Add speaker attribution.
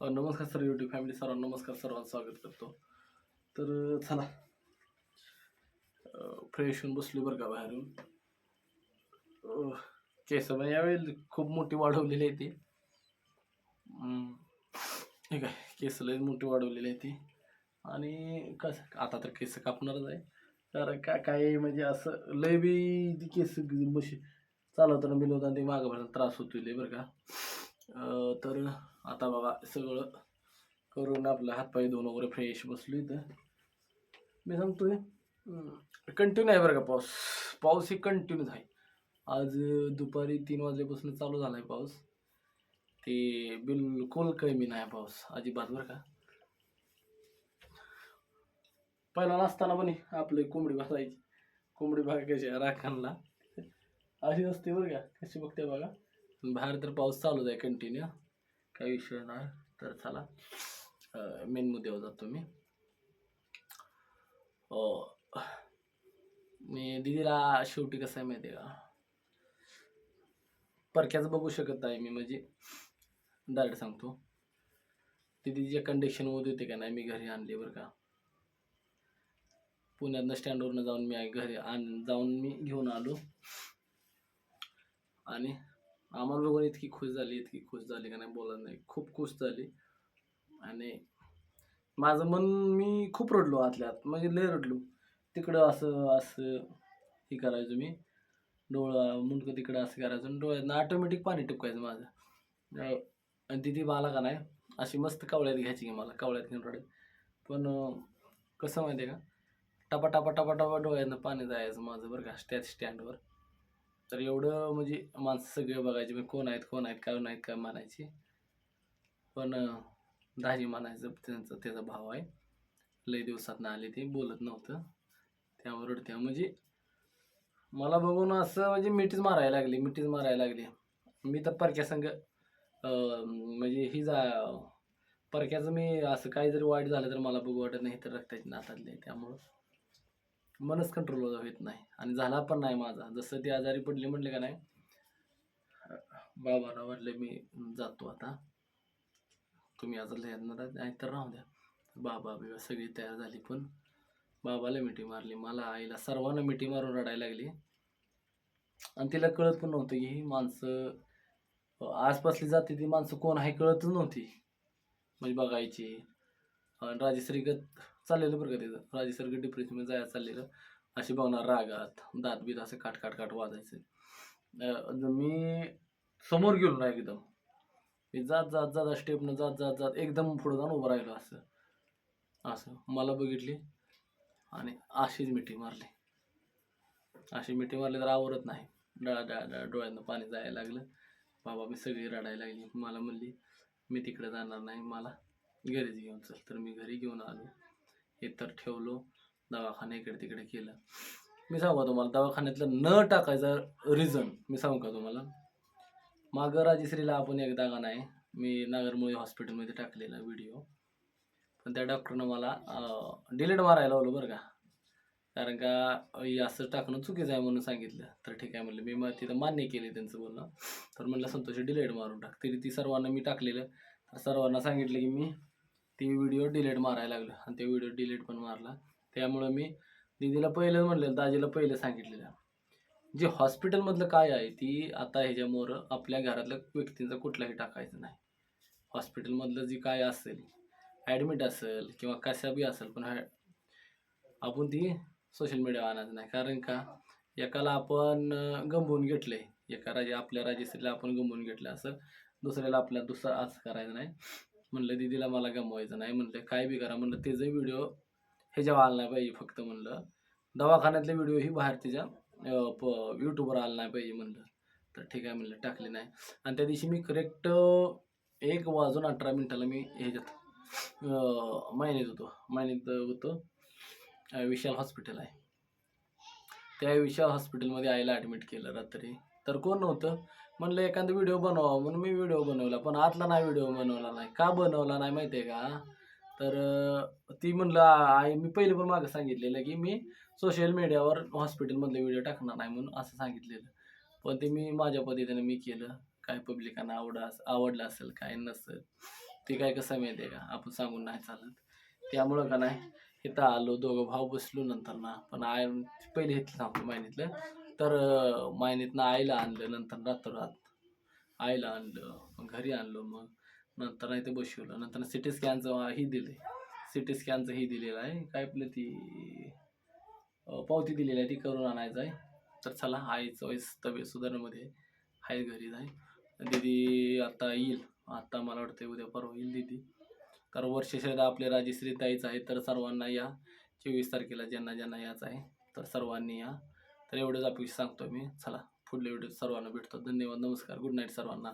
Speaker 1: नमस्कार sir YouTube family सर्वांना नमस्कार सर्वांचं स्वागत करतो. तर चला. फ्रेश होऊन बसलो बरं का बाहेरून. केस पण यावेळी खूप मोठी वाढवलेली आहे ती. ठीक हे काय केस लय मोठी वाढवलेली आहे ती. आणि कसं आता तर केस कापणारच आहे. तर काय काय म्हणजे असं लय बी ती केस मशी चालवताना बिलवताना ते मागं भरायला त्रास होतोय लय बरं का. तर आता बघा सगळं करून आपलं हातपाय धुवून वगैरे फ्रेश बसलो इथं. मी सांगतोय कंटिन्यू आहे बरं का पाऊस. पाऊस ही कंटिन्यूच आहे. आज दुपारी तीन वाजल्यापासून चालू झाला आहे पाऊस. ते बिलकुल कमी नाही पाऊस अजिबात बरं का. पहिला नसताना पण आपले कोंबडी भाजायची. कोंबडी भागायची राखांना अशी असते बरं का कशी बघते बघा. बाहेर तर पाऊस चालूच आहे कंटिन्यू काही विषय नाही. तर चला मेन मुद्द्यावर जातो मी. मी दिदीला शेवटी कसं आहे माहिती आहे का? परक्याच बघू शकत नाही मी म्हणजे डायरेक्ट सांगतो. दिदी कंडिशनमध्ये होते का नाही मी घरी आणली बरं का. पुण्यातनं स्टँडवरनं जाऊन मी घरी आण जाऊन मी घेऊन आलो. आणि आम्हाला बघून इतकी खुश झाली इतकी खुश झाली का नाही बोला नाही खूप खुश झाली आणि माझं मन मी खूप रडलो आतल्या आत म्हणजे लय रडलो तिकडं असं असं हे करायचो मी डोळा मुंडकं तिकडं असं करायचं आणि डोळ्यातनं ऑटोमॅटिक पाणी टिपकायचं माझं आणि तिथे मला का नाही अशी मस्त कावळ्यात घ्यायची की मला कावळ्यात घेऊन रडत पण कसं माहिती आहे का टपा टपा टपा टपा डोळ्यातनं पाणी जायचं माझं बरं का त्या स्टँडवर तर एवढं म्हणजे माणसं सगळे बघायचे म्हणजे कोण आहेत कोण आहेत काय नाहीत काय मानायचे पण दाजी मानायचं त्यांचं त्याचा भाव आहे. लय दिवसात आले ते बोलत नव्हतं. त्यावर रडते. म्हणजे मला बघून असं म्हणजे मिठीच मारायला लागली मिठीच मारायला लागली. मी तर परक्या संग म्हणजे ही जा परक्याचं मी असं काही जरी वाईट झालं तर मला बघू वाटत नाही तर रक्ताची नातातले त्यामुळं. मनच कंट्रोल होत नाही. आणि झाला पण नाही माझा. जसं ती आजारी पडली म्हटले का नाही बाबाला वाटले मी जातो आता. तुम्ही आज येणार नाही तर राहू द्या. बाबा बिबा सगळी तयार झाली पण बाबाला मिठी मारली. मला आईला सर्वांना मिठी मारून रडायला लागली. आणि तिला कळत पण नव्हतं की ही माणसं आसपासली जाते ती माणसं कोण आहे कळतच नव्हती. म्हणजे बघायची. आणि राजेश्रीगत चाललेलं बरं का तिथं. राजेश्रीगत डिप्रेशनमध्ये जायला चाललेलं. अशी भावना रागात दात बीत असं काट काट काट वाजायचं. मी समोर गेलो ना एकदम मी जात जात जात स्टेपनं जात जात जात एकदम पुढं जाऊन उभं राहिलो असं. असं. मला बघितली आणि अशीच मिठी मारली. अशी मिठी मारली तर आवरत नाही. डळा डळा डळा डोळ्यानं पाणी जायला लागलं. बाबा मी सगळी रडायला लागली. मला म्हणली मी तिकडे जाणार नाही. मला घरीच घेऊन चल. तर मी घरी घेऊन आलो. हे तर ठेवलो. दवाखाना इकडे तिकडे केलं. मी सांगू का तुम्हाला दवाखान्यातलं न टाकायचं रिझन मी सांगू का तुम्हाला? मागं राजेश्रीला आपण एकदा का नाही मी नागरमुळे हॉस्पिटलमध्ये टाकलेला व्हिडिओ पण त्या डॉक्टरनं मला डिलीट मारायला लावलं बरं का. कारण का हे असं टाकणं चुकीचं आहे म्हणून सांगितलं. तर ठीक आहे म्हणलं मी मग तिथं मान्य केले त्यांचं बोलणं. तर म्हणलं संतोष डिलेट मारून टाक. तरी ती सर्वांना मी टाकलेलं. तर सर्वांना सांगितलं की मी ती व्हिडिओ डिलीट मारायला लागलो. आणि ते व्हिडिओ डिलीट पण मारला. त्यामुळं मी दिदीला पहिलं म्हणलेलं दाजीला पहिलं सांगितलेलं. जे हॉस्पिटलमधलं काय आहे ती आता ह्याच्यामुळं आपल्या घरातल्या व्यक्तींचं कुठलाही टाकायचं नाही. हॉस्पिटलमधलं जे काय असेल ॲडमिट असेल किंवा कशा बी असेल पण हॅ आपण ती सोशल मीडियावर आणायचं नाही. कारण का एकाला आपण गमवून घेतलंय. एका राजे आपल्या राजेश्रीला आपण गमवून घेतलं असं दुसऱ्याला आपल्या दुसरं असं करायचं नाही. म्हणलं दिदीला मला गमवायचं नाही. म्हणलं काय बी करा. म्हणलं त्याचं व्हिडिओ ह्याच्यावर आला नाही पाहिजे फक्त. म्हणलं दवाखान्यातले व्हिडिओ ही बाहेर त्याच्या प यूट्यूबवर आला नाही पाहिजे. म्हणलं तर ठीक आहे. म्हणलं टाकले नाही. आणि त्या दिवशी मी करेक्ट एक वाजून अठरा मिनटाला मी ह्याच्यात अं, महिन्यात होतो. महिन्यात होतो विशाल हॉस्पिटल आहे. त्या विशाल हॉस्पिटलमध्ये आईला ॲडमिट केलं रात्री. तर कोण नव्हतं? म्हणलं एखादा व्हिडिओ बनवा म्हणून मी व्हिडिओ बनवला पण आतला नाही व्हिडिओ बनवला नाही. का बनवला नाही माहिती आहे का? तर ती म्हणलं आई मी पहिले पण मागं सांगितलेलं की मी सोशल मीडियावर हॉस्पिटलमधले व्हिडिओ टाकणार नाही म्हणून असं सांगितलेलं. पण ते मी माझ्या पद्धतीने मी केलं. काय पब्लिकांना आवडा आवडलं असेल काय नसेल ते काय कसं माहिती आहे का? आपण सांगून नाही चालत. त्यामुळं का नाही इथं आलो दोघं भाऊ बसलो नंतर ना पण आय पहिले घेतलं सांगतो मायनीतलं. तर मायनीतनं आईला आणलं नंतर रात्र आईला आणलं मग घरी आणलं मग. नंतर नाही ते बसवलं. नंतर सी टी स्कॅनचं ही दिले. टी स्कॅनचं ही दिलेलं आहे. काय आपलं ती पावती दिलेली आहे ती करून आणायचं आहे. तर चला आईचं वयस तब्येत सुधारण्यामध्ये आहे. घरी जाय. दीदी आता येईल. आता मला वाटतं उद्या परवा येईल दीदी. तर वर्षश्रेद आपले राजेश्री ताईचं आहे तर सर्वांना या चोवीस तारखेला ज्यांना ज्यांना याचं आहे तर सर्वांनी या. तर एवढंच अपेक्षा सांगतो मी. चला पुढल्या व्हिडिओ सर्वांना भेटतो. धन्यवाद नमस्कार. गुड नाईट सर्वांना.